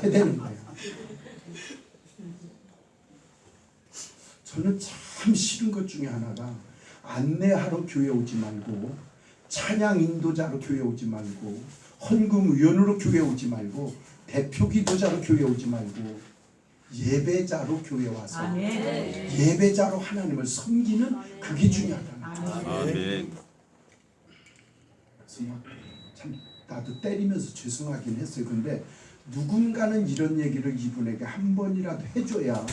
되는 거예요. 저는 참 싫은 것 중에 하나가 안내하러 교회 오지 말고 찬양 인도자로 교회 오지 말고 헌금 위원으로 교회 오지 말고 대표 기도자로 교회 오지 말고 예배자로 교회 와서 아멘. 예배자로 하나님을 섬기는 그게 중요하다는 거예요. 아멘. 막참 나도 때리면서 죄송하긴 했어요. 근데 누군가는 이런 얘기를 이분에게 한 번이라도 해줘야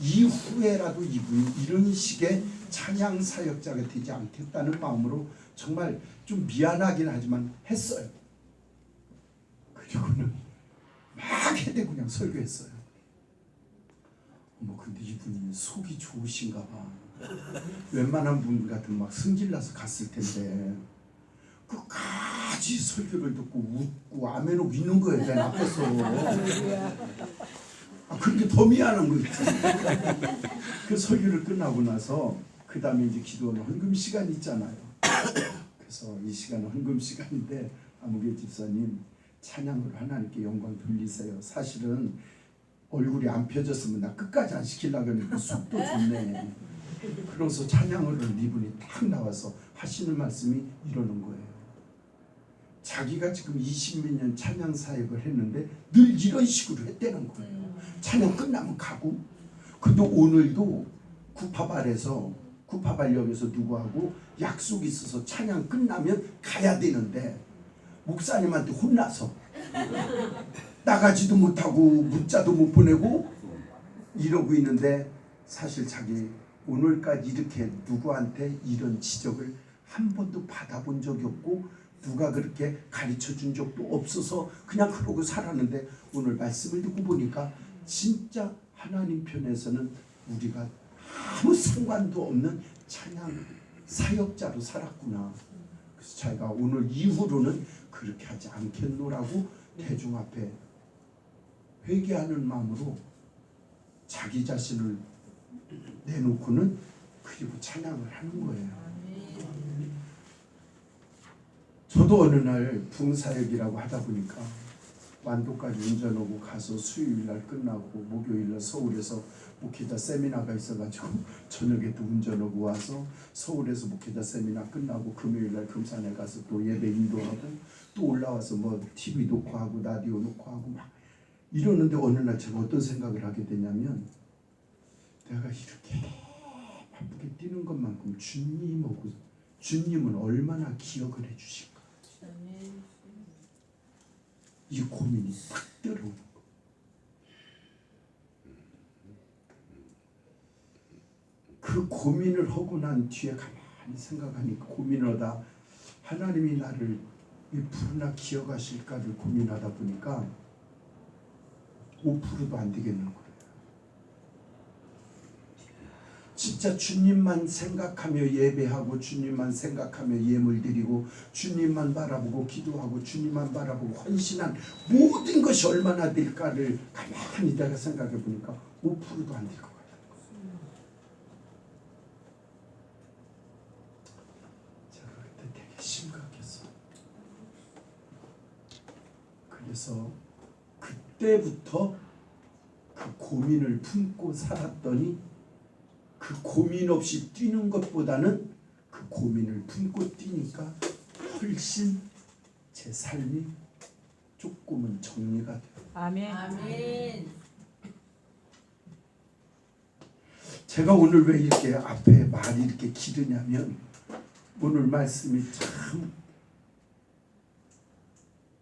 이후에라도 이분 이런 식의 찬양 사역자가 되지 않겠다는 마음으로 정말 좀 미안하긴 하지만 했어요. 그리고는 막 해대 그냥 설교했어요. 뭐 근데 이분이 속이 좋으신가 봐. 웬만한 분 같은 막 승질나서 갔을 텐데 끝까지 설교를 듣고 웃고 아멘하고 있는 거예요. 내 앞에서. 아 그렇게 더 미안한 거 있지 그 설교를 끝나고 나서 그 다음에 이제 기도하는 헌금 시간 있잖아요. 그래서 이 시간은 헌금 시간인데 아무개 집사님 찬양으로 하나님께 영광 돌리세요. 사실은 얼굴이 안 펴졌으면 나 끝까지 안 시키려고 했는데 속도 좋네. 그래서 찬양으로 이분이 딱 나와서 하시는 말씀이 이러는 거예요. 자기가 지금 20몇 년 찬양 사역을 했는데 늘 이런 식으로 했다는 거예요. 찬양 끝나면 가고. 근데 오늘도 구파발에서 구파발역에서 누구하고 약속이 있어서 찬양 끝나면 가야 되는데 목사님한테 혼나서 나가지도 못하고 문자도 못 보내고 이러고 있는데 사실 자기 오늘까지 이렇게 누구한테 이런 지적을 한 번도 받아본 적이 없고 누가 그렇게 가르쳐 준 적도 없어서 그냥 그러고 살았는데 오늘 말씀을 듣고 보니까 진짜 하나님 편에서는 우리가 아무 상관도 없는 찬양 사역자로 살았구나. 그래서 자기가 오늘 이후로는 그렇게 하지 않겠노라고 대중 앞에 회개하는 마음으로 자기 자신을 내놓고는 그리고 찬양을 하는 거예요. 저도 어느 날 붕사역이라고 하다 보니까 완도까지 운전하고 가서 수요일 날 끝나고 목요일 날 서울에서 목회자 세미나가 있어가지고 저녁에 또 운전하고 와서 서울에서 목회자 세미나 끝나고 금요일 날 금산에 가서 또 예배 인도하고 또 올라와서 뭐 TV 놓고 하고 라디오 놓고 하고 막 이러는데 어느 날 제가 어떤 생각을 하게 되냐면 내가 이렇게 바쁘게 뛰는 것만큼 주님하고 주님은 얼마나 기억을 해주실까 이 고민이 딱 들어오는 거. 그 고민을 하고 난 뒤에 가만히 생각하니까 고민을 하다 하나님이 나를 이 부르나 기억하실까를 고민하다 보니까 5%도 안 되겠는 거예요. 진짜 주님만 생각하며 예배하고 주님만 생각하며 예물 드리고 주님만 바라보고 기도하고 주님만 바라보고 헌신한 모든 것이 얼마나 될까를 가만히 내가 생각해 보니까 5%도 안 될 것 같아요. 제가 그때 되게 심각했어. 그래서 그때부터 그 고민을 품고 살았더니 그 고민 없이 뛰는 것보다는 그 고민을 품고 뛰니까 훨씬 제 삶이 조금은 정리가 돼요. 아멘. 아멘. 제가 오늘 왜 이렇게 앞에 말이 이렇게 길으냐면 오늘 말씀이 참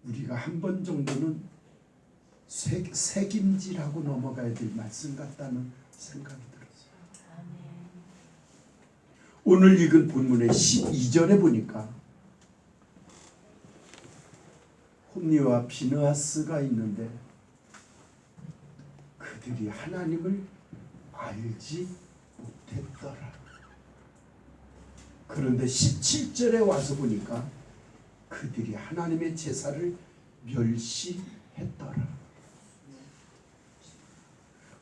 우리가 한 번 정도는 새- 새김질하고 넘어가야 될 말씀 같다는 생각이 들었어요. 오늘 읽은 본문의 12절에 보니까 홈리와 비느하스가 있는데 그들이 하나님을 알지 못했더라. 그런데 17절에 와서 보니까 그들이 하나님의 제사를 멸시했더라.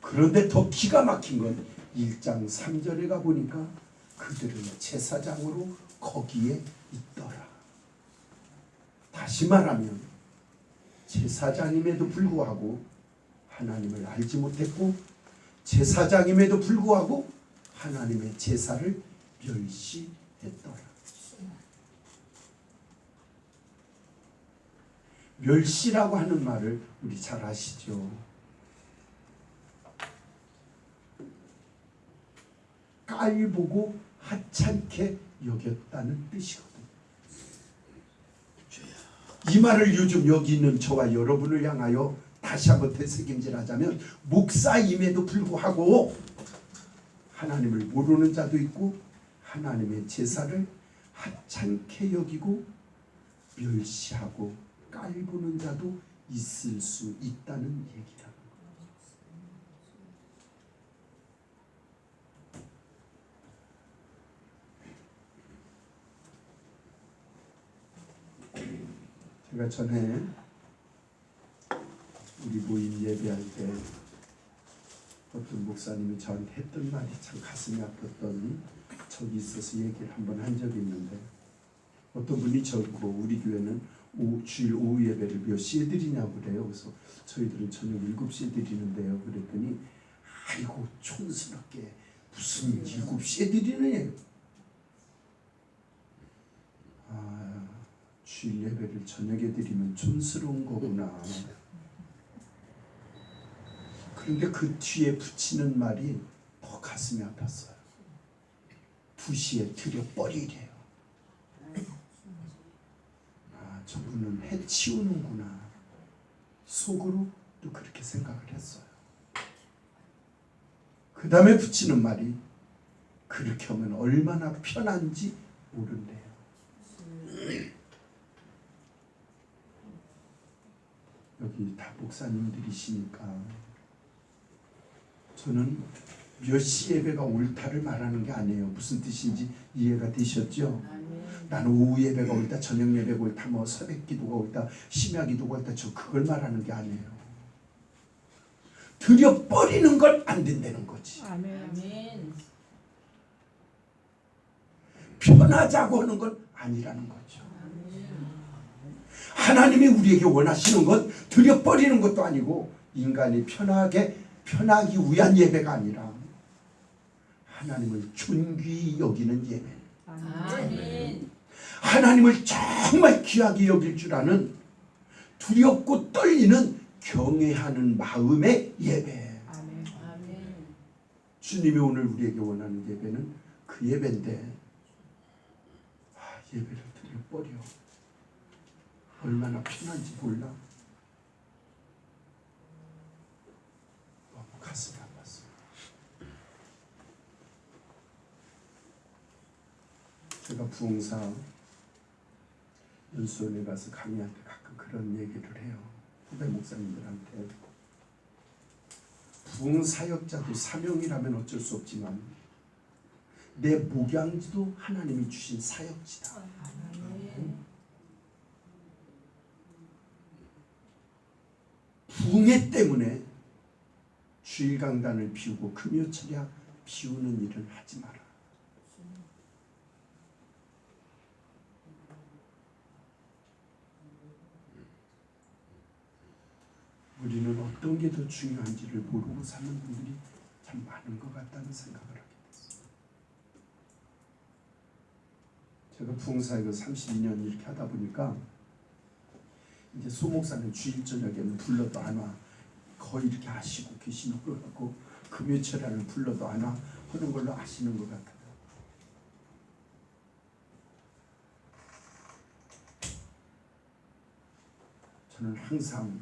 그런데 더 기가 막힌 건 1장 3절에 가 보니까 그들은 제사장으로 거기에 있더라. 다시 말하면 제사장임에도 불구하고 하나님을 알지 못했고 제사장임에도 불구하고 하나님의 제사를 멸시했더라. 멸시라고 하는 말을 우리 잘 아시죠? 깔보고 하찮게 여겼다는 뜻이거든요. 이 말을 요즘 여기 있는 저와 여러분을 향하여 다시 한번 되새김질하자면 목사임에도 불구하고 하나님을 모르는 자도 있고 하나님의 제사를 하찮게 여기고 멸시하고 깔보는 자도 있을 수 있다는 얘기다. 제가 전에 우리 모임 예배할 때 어떤 목사님이 저한테 했던 말이 참 가슴이 아팠던 적이 있어서 얘기를 한번 한 적이 있는데 어떤 분이 저고 우리 교회는 오, 주일 오후 예배를 몇 시에 드리냐고 그래요. 그래서 저희들은 저녁 7시에 드리는데요. 그랬더니 아이고 촌스럽게 무슨 7시에 드리느냐. 아, 주일 예배를 저녁에 드리면 촌스러운 거구나. 그런데 그 뒤에 붙이는 말이 더 가슴이 아팠어요. 2시에 드려버리래요. 아, 저분은 해치우는구나. 속으로 또 그렇게 생각을 했어요. 그 다음에 붙이는 말이 그렇게 하면 얼마나 편한지 모른대요. 여기 다 목사님들이시니까 저는 몇 시 예배가 옳다를 말하는 게 아니에요. 무슨 뜻인지 이해가 되셨죠? 나는 오후 예배가 옳다, 저녁 예배가 옳다, 뭐 새벽 기도가 옳다, 심야 기도가 옳다, 저 그걸 말하는 게 아니에요. 들여버리는 건안 된다는 거지. 아멘. 아멘. 편하자고 하는 건 아니라는 거죠. 하나님이 우리에게 원하시는 건 들여버리는 것도 아니고 인간이 편하게 편하기 위한 예배가 아니라 하나님을 존귀히 여기는 예배. 아멘. 하나님을 정말 귀하게 여길 줄 아는 두렵고 떨리는 경외하는 마음의 예배. 아멘. 아멘. 주님이 오늘 우리에게 원하는 예배는 그 예배인데 아, 예배를 드려버려. 얼마나 편한지 몰라. 너무 가슴이 아팠어. 제가 부흥사 연수원에 가서 강의할 때 가끔 그런 얘기를 해요. 후배 목사님들한테. 부흥사역자도 사명이라면 어쩔 수 없지만 내 목양지도 하나님이 주신 사역지다. 아멘. 붕해 때문에 주일 강단을 비우고 금요철야 비우는 일을 하지 마라. 우리는 어떤 게 더 중요한지를 모르고 사는 분들이 참 많은 것 같다는 생각을 하게 됐어요. 제가 부흥사역을 32년 이렇게 하다 보니까 이제 소 목사는 주일 저녁에는 불러도 안 와. 거의 이렇게 아시고 계시는 것 같고 금요철에는 불러도 안 와. 하는 걸로 아시는 것 같아요. 저는 항상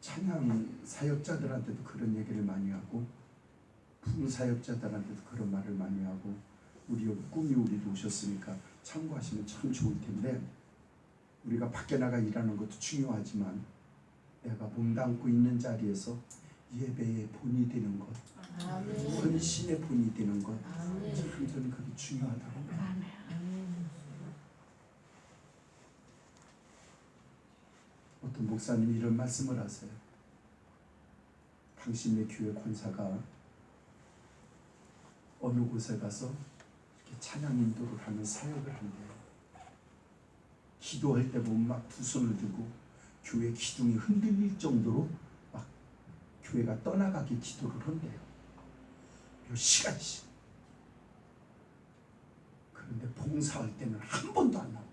찬양 사역자들한테도 그런 얘기를 많이 하고 부흥 사역자들한테도 그런 말을 많이 하고 우리 꿈이 우리도 오셨으니까 참고하시면 참 좋을 텐데 우리가 밖에 나가 일하는 것도 중요하지만 내가 몸담고 있는 자리에서 예배의 본이 되는 것, 아멘. 헌신의 본이 되는 것, 아멘. 참 저는 그게 중요하다고. 어떤 목사님이 이런 말씀을 하세요. 당신의 교회 권사가 어느 곳에 가서 찬양 인도를 하는 사역을 한대요. 기도할 때 보면 막 두 손을 들고 교회 기둥이 흔들릴 정도로 막 교회가 떠나가게 기도를 한대요. 몇 시간씩. 그런데 봉사할 때는 한 번도 안 나와요.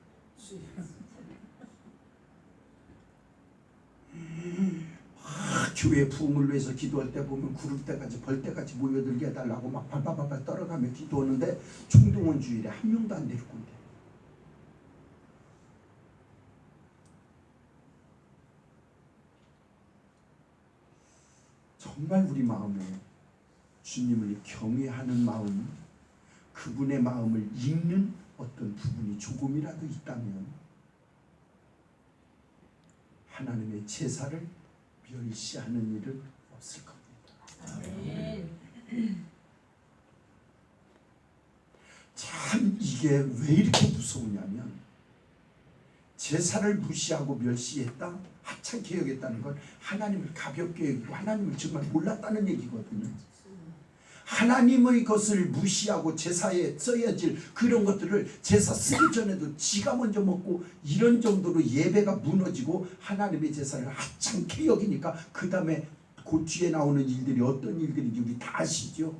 막 교회 부흥을 위해서 기도할 때 보면 구를 때까지 벌 때까지 모여들게 해달라고 막 발발발발 떨어가며 기도하는데 총동원 주일에 한 명도 안 데리고 온대. 정말 우리 마음에 주님을 경외하는 마음, 그분의 마음을 읽는 어떤 부분이 조금이라도 있다면 하나님의 제사를 멸시하는 일은 없을 겁니다. 아멘. 참 이게 왜 이렇게 무서우냐면 제사를 무시하고 멸시했다 하찮게 여겼다는 건 하나님을 가볍게 여기고 하나님을 정말 몰랐다는 얘기거든요. 하나님의 것을 무시하고 제사에 써야질 그런 것들을 제사 쓰기 전에도 지가 먼저 먹고 이런 정도로 예배가 무너지고 하나님의 제사를 하찮게 여기니까 그 다음에 그 뒤에 나오는 일들이 어떤 일들인지 우리 다 아시죠?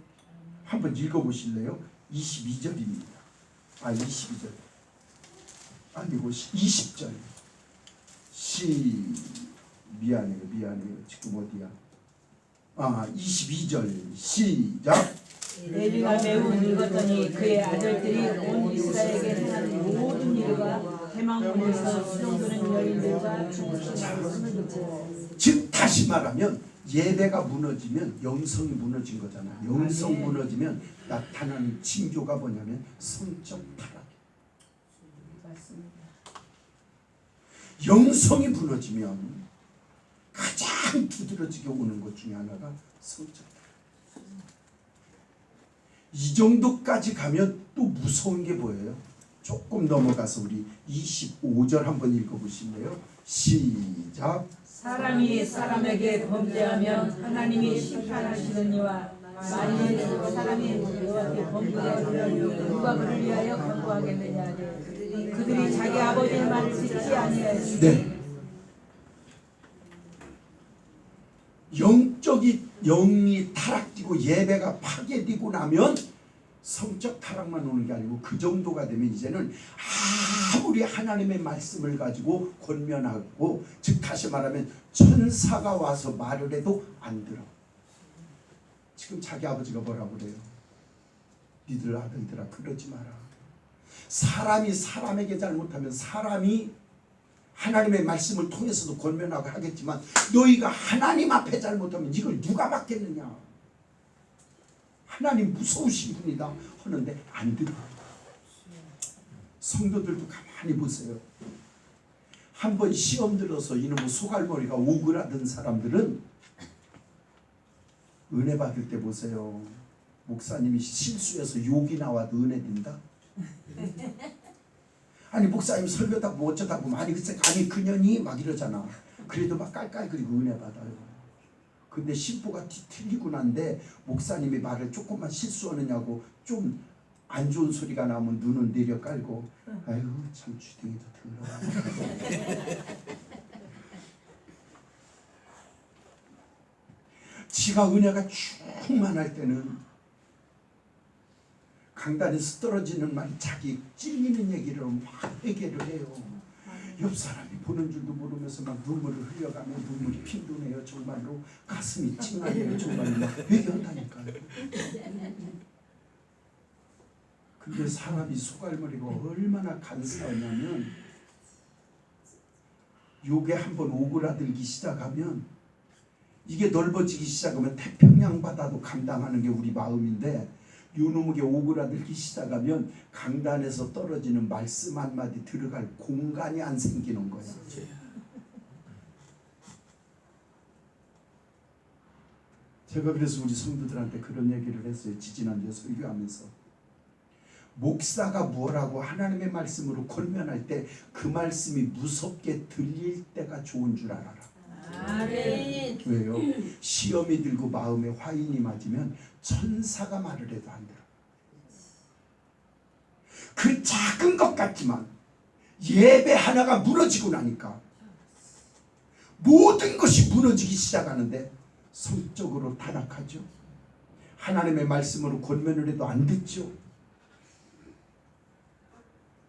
한번 읽어보실래요? 22절입니다. 아 22절 아니고 20절 시 미안해요 미안해요. 지금 어디야? 아 22절. 시작. 레위가 매우 늙었더니 그의 아들들이 온 이스라엘에게 행하는 모든 일과 해망문에서 수종드는 여인들과 즉 다시 말하면 예배가 무너지면 영성이 무너진 거잖아. 영성 네. 무너지면 나타나는 징조가 뭐냐면 성적 타락 맞습니다. 영성이 무너지면 가장 두드러지게 오는 것 중에 하나가. 이 정도까지 가면 또 무서운 게 뭐예요? 조금 넘어가서 우리 25절 한번 읽어보실래요? 시작. 사람이 사람에게 범죄하면 하나님이 심판하시는 이와 만일 사람이 범죄하면 누가 그를 위하여 강구하겠느냐 그들이 자기 아버지의 말을 듣지 아니하였으니 네. 영적이 영이 타락되고 예배가 파괴되고 나면 성적 타락만 오는 게 아니고 그 정도가 되면 이제는 아무리 하나님의 말씀을 가지고 권면하고 즉 다시 말하면 천사가 와서 말을 해도 안 들어. 지금 자기 아버지가 뭐라고 그래요? 니들 아들들아 그러지 마라. 사람이 사람에게 잘못하면 사람이 하나님의 말씀을 통해서도 권면하고 하겠지만 너희가 하나님 앞에 잘못하면 이걸 누가 맡겠느냐? 하나님 무서우신 분이다. 하는데 안 들어 성도들도 가만히 보세요. 한번 시험 들어서 이놈의 소갈머리가 오그라든 사람들은 은혜 받을 때 보세요. 목사님이 실수해서 욕이 나와도 은혜 든다 아니 목사님 설교다 뭐 어쩌다 보면 아니 글쎄 아니 그년이 막 이러잖아. 그래도 막 깔깔거리고 은혜 받아요. 근데 뒤- 틀리고 난데 목사님이 말을 조금만 실수하느냐고 좀 안 좋은 소리가 나오면 눈은 내려 깔고 아유 참 주둥이도 더러워 지가 은혜가 충만할 때는 강단에서 떨어지는 말 자기 찔리는 얘기를 막 회개를 해요. 옆 사람이 보는 줄도 모르면서 막 눈물을 흘려가며 눈물이 핑도네요. 정말로 가슴이 찡하네요. 정말로 막 회개한다니까요. 근데 사람이 소갈머리가 얼마나 간사하냐면 요게 한번 오그라들기 시작하면 이게 넓어지기 시작하면 태평양 바다도 감당하는 게 우리 마음인데 요놈에게 오그라들기 시작하면 강단에서 떨어지는 말씀 한마디 들어갈 공간이 안 생기는 거야. 제가 그래서 우리 성도들한테 그런 얘기를 했어요. 지지난주에 설교하면서. 목사가 뭐라고 하나님의 말씀으로 권면할 때 그 말씀이 무섭게 들릴 때가 좋은 줄 알아라. 아멘. 왜요? 시험이 들고 마음에 화인이 맞으면 천사가 말을 해도 안 들어. 그 작은 것 같지만 예배 하나가 무너지고 나니까 모든 것이 무너지기 시작하는데 성적으로 타락하죠. 하나님의 말씀으로 권면을 해도 안 듣죠.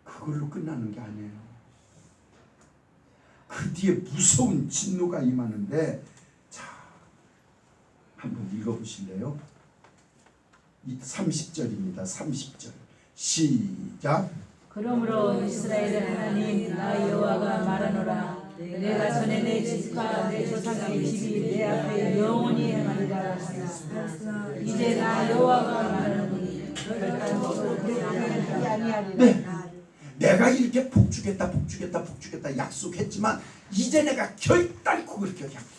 그걸로 끝나는 게 아니에요. 그 뒤에 무서운 진노가 임하는데 자 한번 읽어보실래요? 30절입니다. 30절 시작 그러므로 이스라엘 하나님 나 여호와가 말하노라 내가 전에 내 집과 내 조상의 집이 내 앞에 영원히 행하리라 이제 나 여호와가 말하노니 결단코 그렇게 아니하리라 네. 내가 이렇게 복주겠다 복주겠다 복주겠다 약속했지만 이제 내가 결단코 그렇게 약속했다.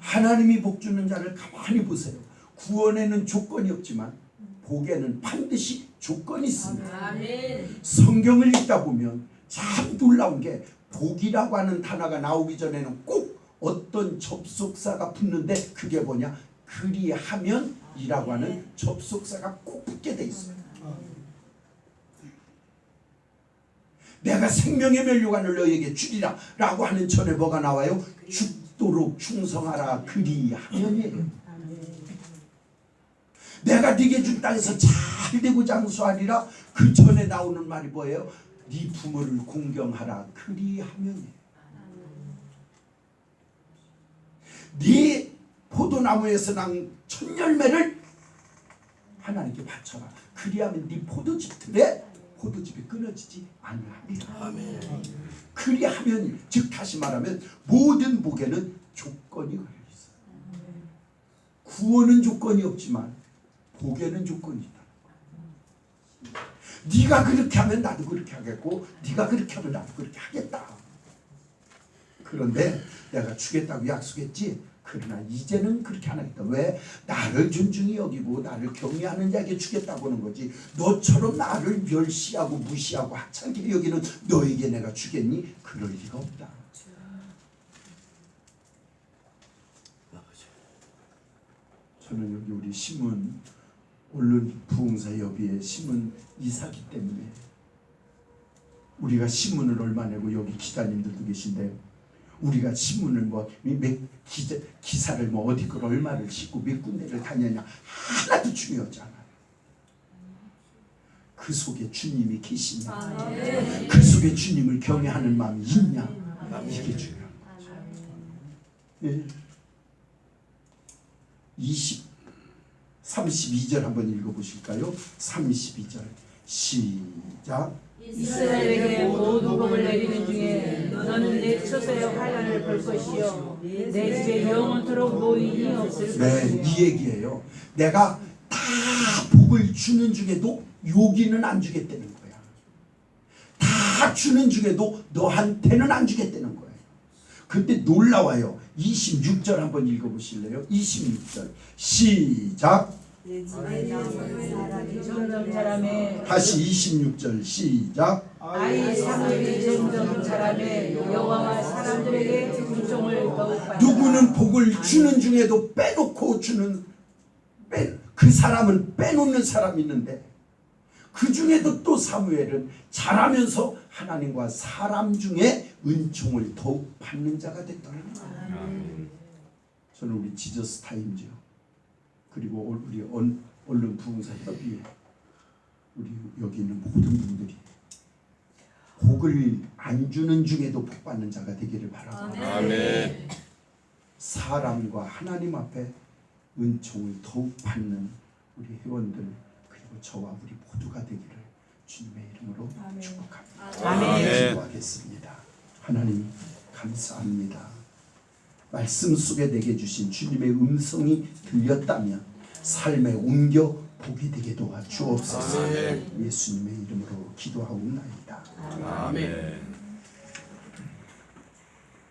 하나님이 복주는 자를 가만히 보세요. 구원에는 조건이 없지만 복에는 반드시 조건이 있습니다. 아멘. 성경을 읽다 보면 참 놀라운 게 복이라고 하는 단어가 나오기 전에는 꼭 어떤 접속사가 붙는데 그게 뭐냐 그리하면이라고 하는 접속사가 꼭 붙게 돼 있어요. 내가 생명의 면류관을 너에게 주리라 라고 하는 전에 뭐가 나와요? 죽도록 충성하라 그리하면이에요. 내가 네게 준 땅에서 잘 되고 장수하리라 그 전에 나오는 말이 뭐예요? 네 부모를 공경하라 그리하면이에요. 네 포도나무에서 난 천열매를 하나님께 바쳐라. 그리하면 네 포도즙들에 포도즙이 끊어지지 아니하리라. 그리하면 즉 다시 말하면 모든 복에는 조건이 걸려 있어요. 구원은 조건이 없지만 복에는 조건이 있다. 네가 그렇게 하면 나도 그렇게 하겠고 네가 그렇게 하면 나도 그렇게 하겠다. 그런데 내가 주겠다고 약속했지. 그러나 이제는 그렇게 안 하겠다. 왜? 나를 존중히 여기고 나를 경외하는 자에게 주겠다고 하는 거지. 너처럼 나를 멸시하고 무시하고 하찮게 여기는 너에게 내가 주겠니? 그럴 리가 없다. 저는 여기 우리 신문 언론 부흥사 협의회 신문 이사기 때문에 우리가 신문을 얼마 내고 여기 기자님들도 계신데 우리가 신문을 뭐몇 기자, 기사를 뭐 어디 걸 얼마를 싣고 몇 군데를 다녔냐 하나도 중요하지 않아요. 그 속에 주님이 계시냐 그 속에 주님을 경외하는 마음이 있냐 이게 중요한 거죠. 예. 20 32절 한번 읽어보실까요? 32절 시작 이스라엘에게 모두 복을 내리는 중에 너는 내 처소의 환란을 볼 것이요 내 집에 영원토록 노인이 없을 네, 것이며 이 얘기예요. 내가 다 복을 주는 중에도 여기는 안 주겠다는 거야. 다 주는 중에도 너한테는 안 주겠다는 거예요. 근데 놀라워요. 26절 한번 읽어보실래요? 26절 시작. 점점 자라매 다시 26절 시작. 아이 사물이 점점 자라매 여호와가 사람들에게 군종을 더욱 누구는 복을 주는 중에도 빼놓고 주는 빼, 그 사람은 빼놓는 사람이 있는데 그 중에도 또 사무엘은 자라면서 하나님과 사람 중에 은총을 더욱 받는 자가 됐다는 거예요. 저는 우리 지저스 타임즈요. 그리고 우리 언- 언론 부흥사 협의회 우리 여기 있는 모든 분들이 복을 안 주는 중에도 복 받는 자가 되기를 바랍니다. 아멘. 사람과 하나님 앞에 은총을 더욱 받는 우리 회원들 그리고 저와 우리 모두가 되기를 주님의 이름으로 축복합니다. 아멘. 기도하겠습니다. 하나님 감사합니다. 말씀 속에 내게 주신 주님의 음성이 들렸다면 삶에 옮겨 복이 되게 도와 주옵소서. 예수님의 이름으로 기도하옵나이다. 아멘.